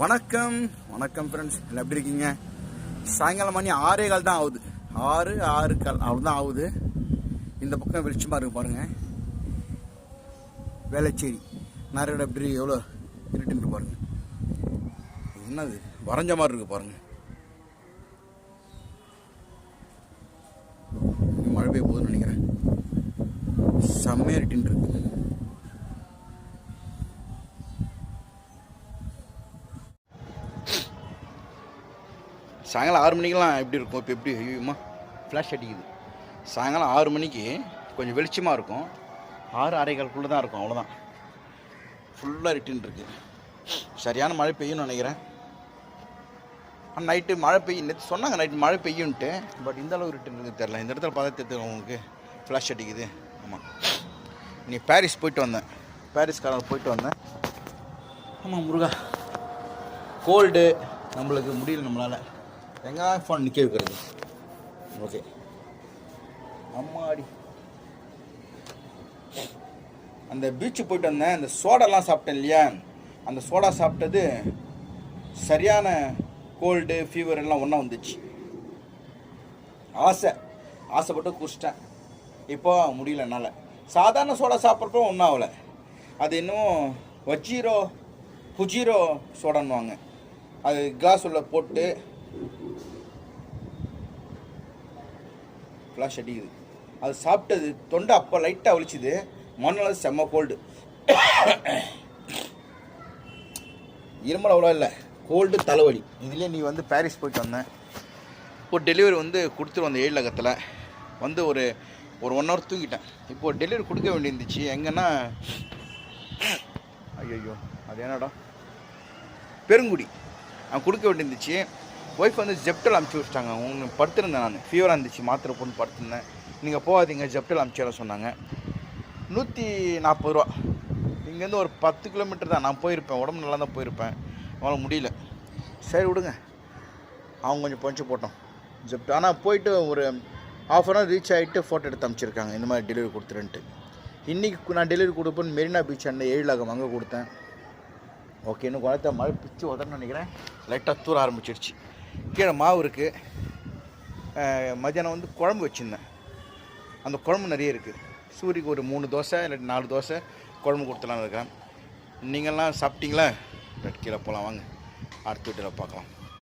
வணக்கம். வணக்கம் ஃப்ரெண்ட்ஸ் என்ன எப்படி இருக்கீங்க? சாயங்காலம் மணி ஆறே கால் தான் ஆகுது. ஆறு ஆறு கால் அவ்வளோதான் ஆகுது. இந்த பக்கம் வெளிச்சமாக இருக்கு பாருங்க. வேளச்சேரி. நிறைய எப்படி எவ்வளோ இருட்டுன்னு பாருங்க. என்னது? வரைஞ்ச மாதிரி இருக்கு பாருங்க. மழை பெய்ய போகுதுன்னு நினைக்கிறேன். செம்மையாக இருட்டின்னு இருக்கு. சாயங்காலம் ஆறு மணிக்கெல்லாம் எப்படி இருக்கும்? இப்போ எப்படி? ஐயோமா ஃப்ளாஷ் அடிக்குது. சாயங்காலம் ஆறு மணிக்கு கொஞ்சம் வெளிச்சமாக இருக்கும். ஆறு அரைக்கால்குள்ளே தான் இருக்கும் அவ்வளோதான் ஃபுல்லாக ரிட்டின் இருக்குது சரியான மழை பெய்யும்னு நினைக்கிறேன். ஆனால் நைட்டு மழை பெய்யும் நேற்று சொன்னாங்க நைட்டு மழை பெய்யும்ன்ட்டு. பட் இந்த அளவு ரிட்டன் இருக்குது தெரில இந்த இடத்துல பார்த்தா தெரியும் உங்களுக்கு. ஃப்ளாஷ் அடிக்குது. ஆமாம் நீ பாரிஸ் போயிட்டு வந்தேன். பாரிஸ்காரங்க போயிட்டு வந்தேன். ஆமாம் முருகா. கோல்டு நம்மளுக்கு முடியல நம்மளால். எங்கே ஃபோன் நிற்க வைக்கிறது. ஓகே அம்மாடி. அந்த பீச்சு போயிட்டு வந்தேன். அந்த சோடாலாம் சாப்பிட்டேன் இல்லையா? அந்த சோடா சாப்பிட்டது சரியான கோல்டு ஃபீவர் எல்லாம் ஒன்றா வந்துச்சு. ஆசை. ஆசைப்பட்டு குடிச்சிட்டேன். இப்போ முடியல என்னால். சாதாரண சோடா சாப்பிட்றப்போ ஒன்றும் ஆகலை. அது இன்னும் வஜீரோ புஜீரோ சோடான்னுவாங்க. அது கிளாஸ் உள்ள போட்டு ஃப்ளாஷ் அடிக்குது அது சாப்பிட்டது தொண்டை அப்போ லைட்டாக வலிச்சுது. மறுநாள் செம்ம கோல்டு இருமல் அவ்வளோ இல்லை. கோல்டு தலைவலி. இதுலேயே நீ வந்து பாரிஸ் போயிட்டு வந்தேன் இப்போ டெலிவரி வந்து கொடுத்துரு வந்த ஏழகத்தில் வந்து ஒரு ஒரு ஒன் ஹவர் தூங்கிட்டேன். இப்போ டெலிவரி கொடுக்க வேண்டியிருந்துச்சு. எங்கன்னா ஐயோ அது என்னடா? பெருங்குடி. அவன் கொடுக்க வேண்டியிருந்துச்சு. ஒய்ஃப் வந்து ஜெப்டல் அமுச்சு வச்சிட்டாங்க. உங்களுக்கு படுத்திருந்தேன் நான். ஃபீவராக இருந்துச்சு மாத்திரை போட்டு படுத்திருந்தேன். நீங்கள் போகாதீங்க ஜெப்டல் அமுச்சு சொன்னாங்க. நூற்றி நாற்பது ரூபா. இங்கேருந்து ஒரு பத்து கிலோமீட்டர் தான். நான் போயிருப்பேன். உடம்பு நல்லா தான் போயிருப்பேன். அவனால் முடியல. சரி விடுங்க. அவங்க கொஞ்சம் பஞ்சு போட்டோம். ஜெப்ட் ஆனால் போயிட்டு ஒரு ஆஃப் அன் ஹவர் ரீச் ஆகிட்டு ஃபோட்டோ எடுத்து அமைச்சிருக்காங்க. இந்த மாதிரி டெலிவரி கொடுத்துருன்ட்டு இன்றைக்கி நான் டெலிவரி கொடுப்பேன்னு மெரினா பீச் அண்ணன் ஏழு லாகம் அங்கே கொடுத்தேன். ஓகே இன்னும் குழந்தை மழை பிச்சு உதறன்னு நினைக்கிறேன். லைட்டாக தூர ஆரம்பிச்சிருச்சு. கீழே மாவு இருக்குது மத்தியானம் வந்து குழம்பு வச்சுருந்தேன். அந்த குழம்பு நிறைய இருக்குது சூரிக்கு ஒரு மூணு தோசை இல்லாட்டி நாலு தோசை குழம்பு கொடுத்துலான்னு இருக்கேன் நீங்கள்லாம் சாப்பிட்டீங்களா? கீழே போகலாம் வாங்க. அடுத்த வீட்டில் பார்க்கலாம்.